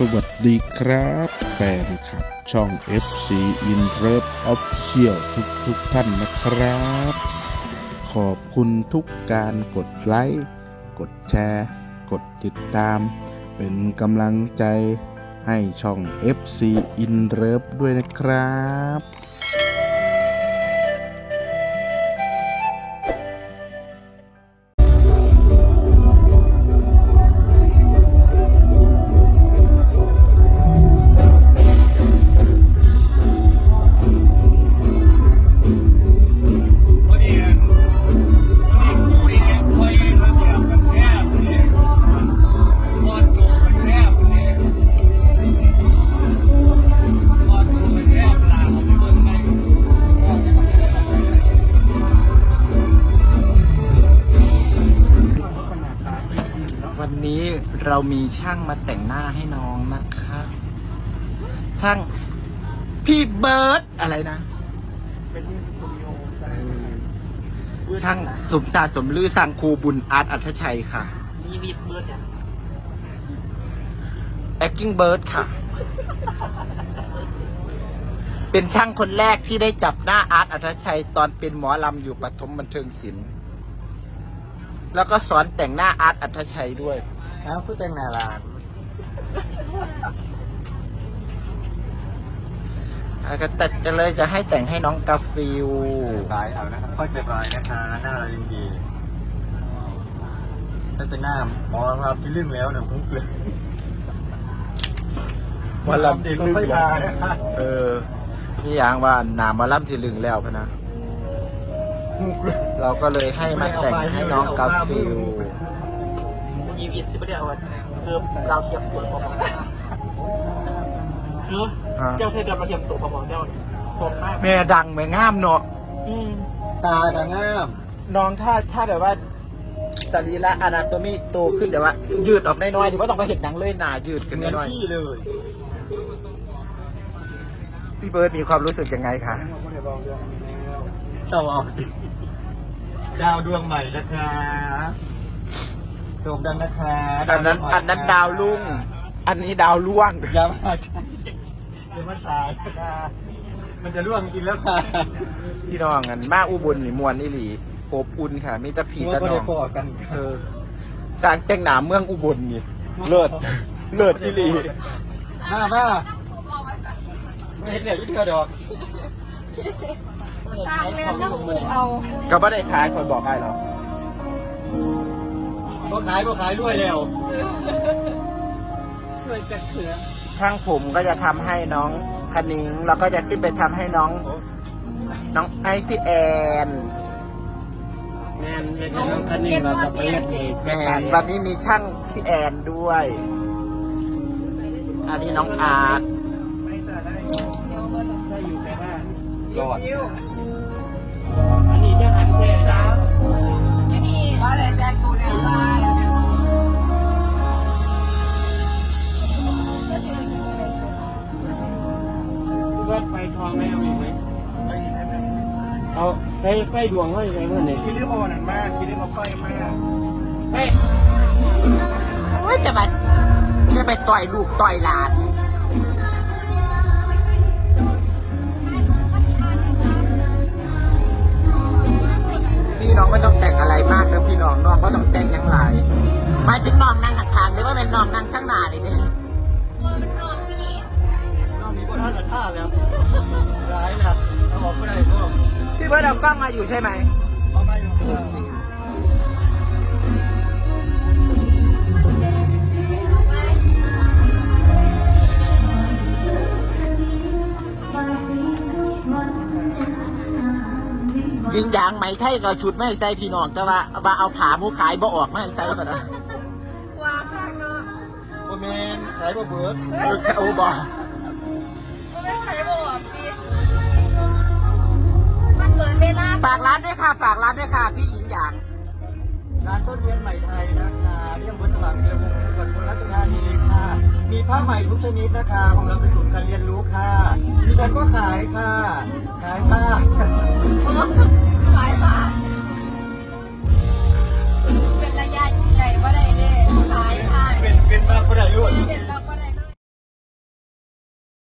สวัสดีครับ แฟนคลับ ช่อง FC In Love Official ทุกทุกๆท่านนะครับ ขอบคุณทุกการกดไลค์ กดแชร์ กดติดตาม เป็นกำลังใจให้ช่อง FC In Love ด้วยนะครับ วันนี้เรามีช่างมาแต่งหน้าให้น้องนะคะ ช่างพี่เบิร์ดอะไรนะ เป็นที่สตูดิโอจ้าช่างสมศาสตร์สมลือสั่งครูบุญอาร์ตอัธชัยค่ะ มีนิดเบิร์ดเนี่ย acting bird ค่ะ เป็นช่างคนแรกที่ได้จับหน้าอาร์ตอัธชัย ตอนเป็นหมอลำอยู่ปฐมบันเทิงศิลป์ แล้วก็สอนแต่งหน้าอาร์ตอัธชัยด้วยอ้าวผู้แต่งหน้าลานแล้วก็แต่จะเลยจะให้แต่งให้น้องกาฟิลรายเอานะครับค่อยเป็นรายนะคะ หน้าเรายังดีถ้าเป็นหน้าหมอครับที่ลึ่งแล้วเนี่ยผมเกลือหมอลำที่ลึงแล้วเออพี่ยางว่าหนาหมาลำที่ลึงแล้วพะนะเราก็เลยให้มาแต่งให้น้องกาฟิลยีวิตสิบเดียวเพิ่มเราเทียมเปิดออกมาเนาะเจ้าเส้นดำเราเทียมตัวประมองเจ้าผมมากแม่ดังแม่งามเนาะอืมตากับง่าม น้องถ้าถ้าแบบว่าสรีระอนาโตมีโตขึ้นแต่ว่า ยืดออกน้อยๆถือว่าต้องไปเห็นหนังเลยหนายืดขึ้นเหมือนน้อยพี่เลยๆพี่เบิร์ดมีความรู้สึกยังไงคะเจ้าเอา ดาวดวงใหม่นะคะโด่งดังนะคะอันนั้นอันนั้นดาวลุ่ง อันนี้ดาวล่วง อย่ามาอย่ามาสายนะคะมันจะร่วงกินแล้วค่ะพี่น้องกันมาอุบลนี่มวนนี่หลีอบอุ่นค่ะ มีแตะผีหัวตะก็น้ได้องปอดกันเออสร้างแต่งหนาเมืองอุบลนี่เลิศเลิศอีหลีมามาไม่เห็นเลยวิธีดอก สร้างเรียนต้องปลูกเอาก็ไม่ได้ขายคนบอกให้หรอกก็ขายก็ขายด้วยแล้วเคยจะเถือช่างผมก็จะทำให้น้องคณิงแล้วก็จะขึ้นไปทำให้น้อง น้องไอพี่แอน แม่นเฮ็ดให้น้องคันนี้เราจะไปเฮ็ดเองแมนวันนี้มีช่างพี่แอนด้วย อันนี้น้องอาร์ตถ้าอยู่แค่บ้า นรอดอันนี้จะหันแค่จ้านี่นี่ว่าอะไรแจกตูเนี่ยว่าว่าไฟทองไม่เอาอีกไหมเอาใช้ไฟดวงไว้ใช้เมื่อไหร่คิดได้พอนั่นมากคิดได้มาไฟมากเฮ้ยโอ้ยจะไปจะไปต่อยลูกต่อยหลาน งนั่งข้างหน้าเลยเนี่ยนอกนี้ก็ท่าละท่าแล้วร้ายนะเอาออกไม่ได้ก็พี่เบิร์ดเอากล้องมาอยู่ใช่ไหมเอาไม่ออกยิงยางไหมไทยก็ชุดไม่ให้ใส่พี่น้องแต่ว่าว่าเอาผาหมูขายบ่ออกไม่ให้ใส่ก่อน โอแมนขายบ่เบิร์ดเออโอ้บอก็ไม่ใครบอกสิมันเกินเวลาฝากร้านด้วยค่ะ ฝากร้านด้วยค่ะ พี่หญิงหยางร้านต้นเรียนใหม่ไทยนะคะเรียกบนสว่างเรียนวงศ์จังหวัดสุราษฎร์ธานีค่ะ มีผ้าใหม่ทุกชนิดนะคะของเราเป็นศูนย์การเรียนรู้ค่ะดิฉันก็ขายค่ะ ขายผ้าขายผ้าเป็นระยะใหญ่ว่าได้เลยขายผ้าเ